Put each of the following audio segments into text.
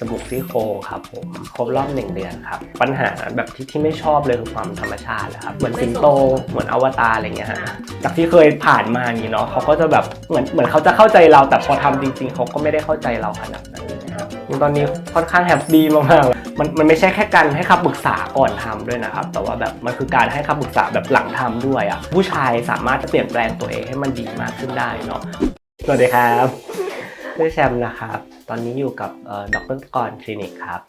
จมูกซี่โครงครับผมครบรอบหนึ่งเดือนครับ ปัญหาแบบที่ที่ไม่ชอบเลยคือความธรรมชาติแหละครับ เหมือนสิงโต เหมือนอวตารอะไรเงี้ยฮะจากที่เคยผ่านมานี้เนาะเขาก็จะแบบเหมือนเหมือนเขาจะเข้าใจเราแต่พอทำจริง ๆ เขาก็ไม่ได้เข้าใจเราขนาดนั้นนะครับตอนนี้ค่อนข้างแฮปปี้มากๆมันมันไม่ใช่แค่การให้คำปรึกษาก่อนทำด้วยนะครับ แต่ว่าแบบมันคือการให้คำปรึกษาแบบหลังทำด้วยอะผู้ชายสามารถจะเปลี่ยนแปลงตัวเองให้มันดีมากขึ้นได้เนาะสวัสดีครับ ชื่อแชมป์นะครับ ตอนนี้อยู่กับดรกรคลินิกครับ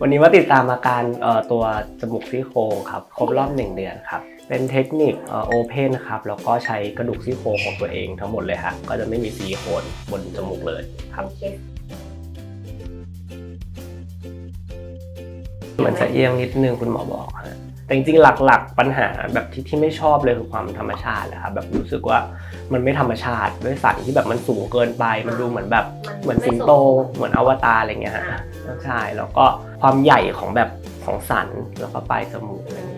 วันนี้มาติดตามอาการเอ่อตัวจมูกซี่โครงครับ ครบรอบ 1 เดือนครับ เป็นเทคนิคโอเพนครับ แล้วก็ใช้กระดูกซี่โครงของตัวเองทั้งหมดเลยครับก็จะไม่มีซิลิโคนบนจมูกเลยครับโอเคมันจะเอียงนิดนึงคุณหมอบอกฮะแต่จริงๆหลักๆ ปัญหาแบบที่ที่ไม่ชอบเลยคือความธรรมชาติแหละครับแบบรู้สึกว่า มันไม่ธรรมชาติด้วยสันที่แบบมันสูงเกินไป มันดูเหมือนแบบเหมือนสิงโต เหมือนอวตารอะไรเงี้ยฮะใช่แล้วก็ความใหญ่ของแบบของสันแล้วก็ปลายจมูกอะไรอย่างนี้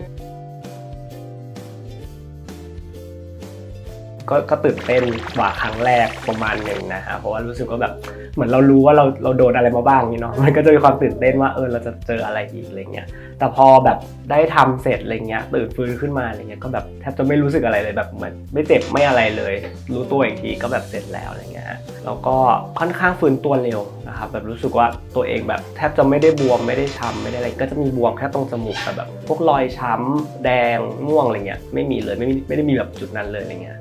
ก็ก็ตื่นเต้นกว่าครั้งแรกประมาณหนึ่งนะฮะเพราะว่ารู้สึกว่าแบบเหมือนเรารู้ว่าเราเราโดนอะไรมาบ้างนี่เนาะมันก็จะมีความตื่นเต้นว่าเออเราจะเจออะไรอีกอะไรเงี้ยแต่พอแบบได้ทำเสร็จอะไรเงี้ยตื่นฟื้นขึ้นมาอะไรเงี้ยก็แบบแทบจะไม่รู้สึกอะไรเลยแบบเหมือนไม่เจ็บไม่อะไรเลย รู้ตัวอีกทีก็แบบเสร็จแล้วอะไรเงี้ยแล้วก็ค่อนข้างฟื้นตัวเร็วนะครับแบบรู้สึกว่าตัวเองแบบแทบจะไม่ได้บวมไม่ได้ช้ำไม่ได้อะไรก็จะมีบวมแค่ตรงจมูกแต่แบบ พวกรอยช้ำแดงม่วงอะไรเงี้ยไม่มีเลยไม่ไม่ได้มีแบบจุดนั้นเลยอะไรเงี้ย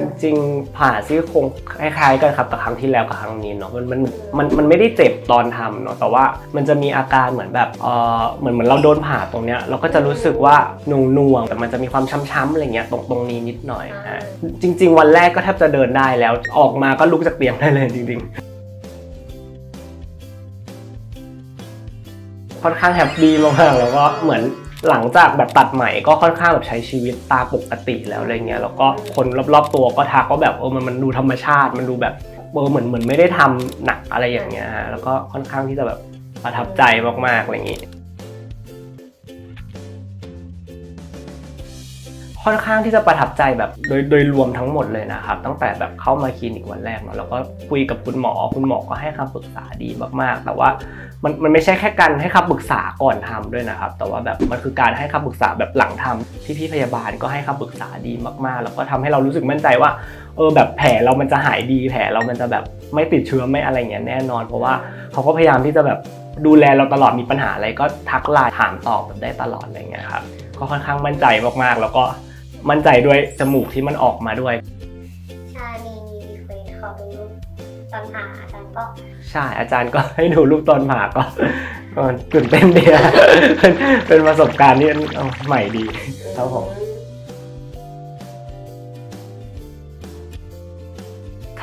จริงผ่าซี่โครงคล้ายๆกันครับแต่ครั้งที่แล้วกับครั้งนี้เนาะมันมันมันมันไม่ได้เจ็บตอนทำเนาะแต่ว่ามันจะมีอาการเหมือนแบบเออเหมือนเหมือนเราโดนผ่าตรงเนี้ยเราก็จะรู้สึกว่าหน่วงน่วงแต่มันจะมีความช้ำๆอะไรเงี้ยตรงตรงนี้นิดหน่อยฮะจริง ๆ วันแรกก็แทบจะเดินได้แล้ว ออกมาก็ลุกจากเตียงได้เลยจริง ๆค่อนข้างแฮปปี้มากๆแล้วก็เหมือน หลังจากแบบตัดใหม่ก็ค่อนข้างแบบใช้ชีวิตตาปกติแล้วอะไรเงี้ยแล้วก็คนรอบๆตัวก็ทักว่าแบบเออมันมันดูธรรมชาติ มันดูแบบเออเหมือนเหมือนไม่ได้ทำหนักอะไรอย่างเงี้ยฮะแล้วก็ค่อนข้างที่จะแบบประทับใจมากๆอะไรอย่างงี้ ค่อนข้างที่จะประทับใจแบบโดยโดยรวมทั้งหมดเลยนะครับ ตั้งแต่แบบเข้ามาคลินิกวันแรกเนาะแล้วก็คุยกับคุณหมอ คุณหมอก็ให้คำปรึกษาดีมากๆ แต่ว่ามันมันไม่ใช่แค่การให้คำปรึกษาก่อนทำด้วยนะครับ แต่ว่าแบบมันคือการให้คำปรึกษาแบบหลังทำพี่พี่ๆพยาบาลก็ให้คำปรึกษาดีมากๆ แล้วก็ทำให้เรารู้สึกมั่นใจว่าเออแบบแผลเรามันจะหายดีแผลเรามันจะแบบไม่ติดเชื้อไม่อะไรเงี้ยแน่นอน เพราะว่าเขาก็พยายามที่จะแบบดูแลเราตลอดมีปัญหาอะไรก็ทักไลน์ถามตอบแบบได้ตลอดอะไรเงี้ยครับก็ค่อนข้างมั่นใจมากๆ แล้วก็ มั่นใจด้วยจมูกที่มันออกมาด้วยใช่มีมีรีเควสขอดูรูปตอนผ่าอาจารย์ก็ใช่อาจารย์ก็ให้ดูรูปตอนผ่าก็ก็ตื่นเต้นดีอะเป็นเป็นประสบการณ์ที่เอาใหม่ดีครับผม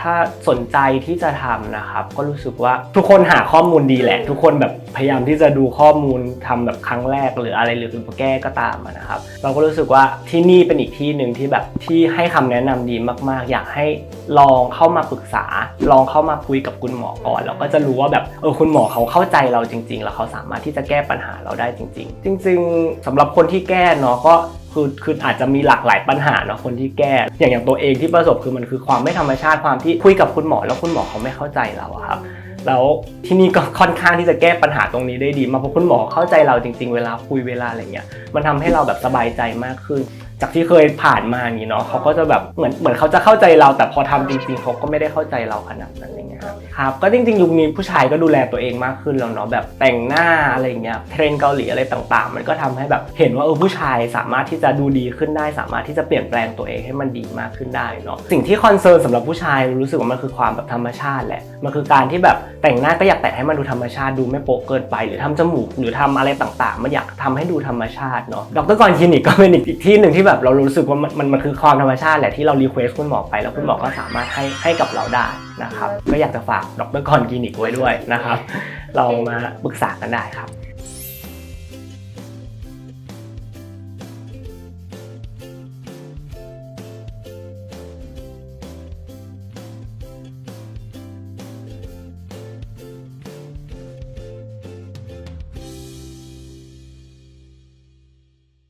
ถ้าสนใจที่จะทำนะครับ ก็รู้สึกว่าทุกคนหาข้อมูลดีแหละ ทุกคนแบบพยายามที่จะดูข้อมูลทำแบบครั้งแรก หรืออะไรหรือแก้ก็ตามนะครับ เราก็รู้สึกว่าที่นี่เป็นอีกที่หนึ่งที่แบบที่ให้คำแนะนำดีมาก ๆ อยากให้ลองเข้ามาปรึกษา ลองเข้ามาคุยกับคุณหมอก่อน แล้วก็จะรู้ว่าแบบเออคุณหมอเขาเข้าใจเราจริง ๆ แล้วเขาสามารถที่จะแก้ปัญหาเราได้จริง ๆ จริง ๆสำหรับคนที่แก้เนาะก็ คือคืออาจจะมีหลากหลายปัญหาเนาะคนที่แก้ อย่างอย่างตัวเองที่ประสบคือมันคือความไม่ธรรมชาติความที่คุยกับคุณหมอแล้วคุณหมอเขาไม่เข้าใจเราอะครับแล้วที่นี่ก็ค่อนข้างที่จะแก้ปัญหาตรงนี้ได้ดี มากเพราะคุณหมอเข้าใจเราจริง ๆ เวลาคุยเวลาอะไรเงี้ยมันทำให้เราแบบสบายใจมากขึ้น จากที่เคยผ่านมาอย่างนี้เนาะเขาก็จะแบบเหมือนเหมือนเขาจะเข้าใจเรา แต่พอทำจริงๆเขาก็ไม่ได้เข้าใจเราขนาดนั้นอะไรเงี้ยครับครับก็จริงๆยุคนี้ผู้ชายก็ดูแลตัวเองมากขึ้นแล้วเนาะแบบแต่งหน้าอะไรเงี้ยเทรนด์เกาหลีอะไรต่างๆ มันก็ทำให้แบบเห็นว่าเออผู้ชายสามารถที่จะดูดีขึ้นได้ สามารถที่จะเปลี่ยนแปลงตัวเองให้มันดีมากขึ้นได้เนาะสิ่งที่คอนเซิร์นสำหรับผู้ชายรู้สึกว่ามันคือความแบบธรรมชาติแหละมันคือการที่แบบแต่งหน้าก็อยากแต่งให้มันดูธรรมชาติดูไม่โป๊ะเกินไป หรือทำจมูกหรือทำอะไรต่างๆ มันอยากทำให้ดูธรรมชาติเนาะดรกรคลินิกก็เป็นอีกที่หนึ่งที่แบบเรารู้สึกว่ามันมันมันคือความธรรมชาติแหละที่เรารีเควสคุณหมอไปแล้วคุณหมอก็สามารถให้ให้กับเราได้นะครับ ก็อยากจะฝากดรกรคลินิกไว้ด้วยนะครับลองมาปรึกษากันได้ครับ